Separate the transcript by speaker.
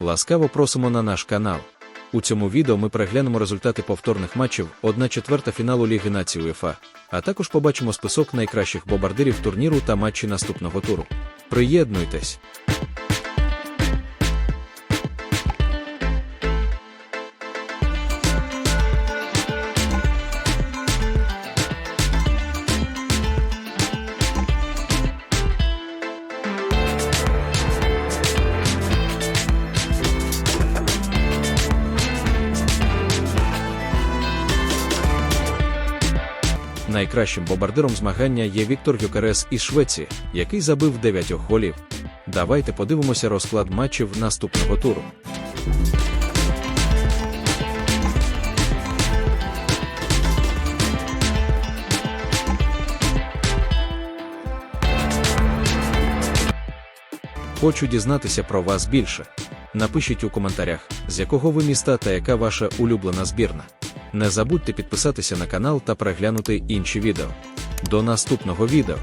Speaker 1: Ласкаво просимо на наш канал. У цьому відео ми переглянемо результати повторних матчів 1-4 фіналу Ліги націй УЄФА, а також побачимо список найкращих бомбардирів турніру та матчі наступного туру. Приєднуйтесь! Найкращим бомбардиром змагання є Віктор Юкерес із Швеції, який забив 9 голів. Давайте подивимося розклад матчів наступного туру. Хочу дізнатися про вас більше. Напишіть у коментарях, з якого ви міста та яка ваша улюблена збірна. Не забудьте підписатися на канал та переглянути інші відео. До наступного відео!